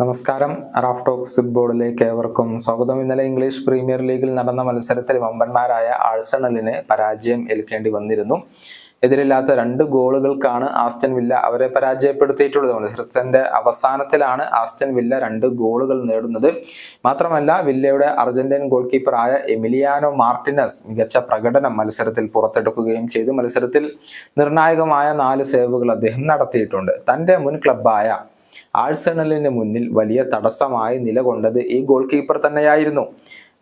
നമസ്കാരം. Raf talks ഫുട്ബോളിലേക്ക് ഏവർക്കും സ്വാഗതം. ഇന്നലെ ഇംഗ്ലീഷ് പ്രീമിയർ ലീഗിൽ നടന്ന മത്സരത്തിൽ വമ്പന്മാരായ ആഴ്സണലിന് പരാജയം ഏൽക്കേണ്ടി വന്നിരുന്നു. എതിരില്ലാത്ത രണ്ട് ഗോളുകൾക്കാണ് ആസ്റ്റൻ വില്ല അവരെ പരാജയപ്പെടുത്തിയിട്ടുള്ളത്. മത്സരത്തിന്റെ അവസാനത്തിലാണ് ആസ്റ്റൻ വില്ല രണ്ട് ഗോളുകൾ നേടുന്നത്. മാത്രമല്ല വില്ലയുടെ അർജന്റീൻ ഗോൾ കീപ്പറായ എമിലിയാനോ മാർട്ടിനസ് മികച്ച പ്രകടനം മത്സരത്തിൽ പുറത്തെടുക്കുകയും ചെയ്തു. മത്സരത്തിൽ നിർണായകമായ നാല് സേവുകൾ അദ്ദേഹം നടത്തിയിട്ടുണ്ട്. തന്റെ മുൻ ക്ലബായ ആഴ്സണലിന് മുന്നിൽ വലിയ തടസ്സമായി നിലകൊണ്ടത് ഈ ഗോൾ കീപ്പർ തന്നെയായിരുന്നു.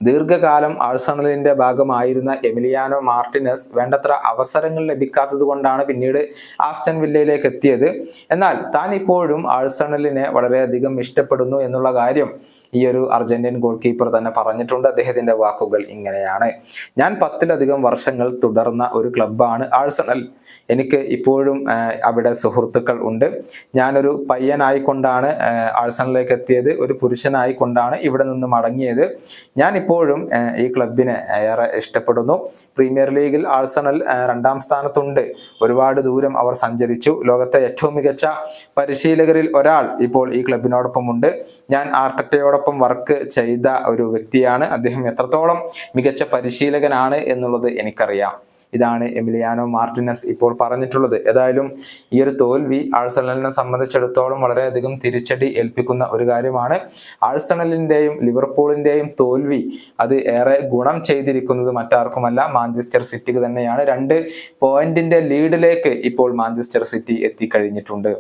ദീർഘകാലം ആഴ്സണലിന്റെ ഭാഗമായിരുന്ന എമിലിയാനോ മാർട്ടിനസ് വേണ്ടത്ര അവസരങ്ങൾ ലഭിക്കാത്തത് കൊണ്ടാണ് പിന്നീട് ആസ്റ്റൻ വില്ലയിലേക്ക് എത്തിയത്. എന്നാൽ താൻ ഇപ്പോഴും ആഴ്സണലിനെ വളരെയധികം ഇഷ്ടപ്പെടുന്നു എന്നുള്ള കാര്യം ഈ ഒരു അർജന്റീൻ ഗോൾ കീപ്പർ തന്നെ പറഞ്ഞിട്ടുണ്ട്. അദ്ദേഹത്തിന്റെ വാക്കുകൾ ഇങ്ങനെയാണ്. ഞാൻ പത്തിലധികം വർഷങ്ങൾ തുടർന്ന ഒരു ക്ലബ്ബാണ് ആഴ്സണൽ എനിക്ക് ഇപ്പോഴും അവിടെ സുഹൃത്തുക്കൾ ഉണ്ട്. ഞാനൊരു പയ്യനായിക്കൊണ്ടാണ് ആഴ്സണലിലേക്ക് എത്തിയത്. ഒരു പുരുഷനായിക്കൊണ്ടാണ് ഇവിടെ നിന്ന് മടങ്ങിയത്. ഞാൻ ഇപ്പോഴും ഈ ക്ലബിനെ ഏറെ ഇഷ്ടപ്പെടുന്നു. പ്രീമിയർ ലീഗിൽ ആഴ്സണൽ രണ്ടാം സ്ഥാനത്തുണ്ട്. ഒരുപാട് ദൂരം അവർ സഞ്ചരിച്ചു. ലോകത്തെ ഏറ്റവും മികച്ച പരിശീലകരിൽ ഒരാൾ ഇപ്പോൾ ഈ ക്ലബിനോടൊപ്പം ഉണ്ട് ഞാൻ ആർട്ടറ്റയോടൊപ്പം വർക്ക് ചെയ്ത ഒരു വ്യക്തിയാണ്. അദ്ദേഹം എത്രത്തോളം മികച്ച പരിശീലകനാണ് എന്നുള്ളത് എനിക്കറിയാം. ഇതാണ് എമിലിയാനോ മാർട്ടിനസ് ഇപ്പോൾ പറഞ്ഞിട്ടുള്ളത്. ഏതായാലും ഈ ഒരു തോൽവി ആഴ്സണലിനെ സംബന്ധിച്ചിടത്തോളം വളരെയധികം തിരിച്ചടി ഏൽപ്പിക്കുന്ന ഒരു കാര്യമാണ്. ആഴ്സണലിന്റെയും ലിവർപൂളിന്റെയും തോൽവി അത് ഏറെ ഗുണം ചെയ്തിരിക്കുന്നത് മറ്റാർക്കുമല്ല മാഞ്ചസ്റ്റർ സിറ്റിക്ക് തന്നെയാണ്. രണ്ട് പോയിന്റിന്റെ ലീഡിലേക്ക് ഇപ്പോൾ മാഞ്ചസ്റ്റർ സിറ്റി എത്തിക്കഴിഞ്ഞിട്ടുണ്ട്.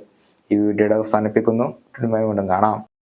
ഈ വീഡിയോയുടെ അവസാനിപ്പിക്കുന്നു. കാണാം.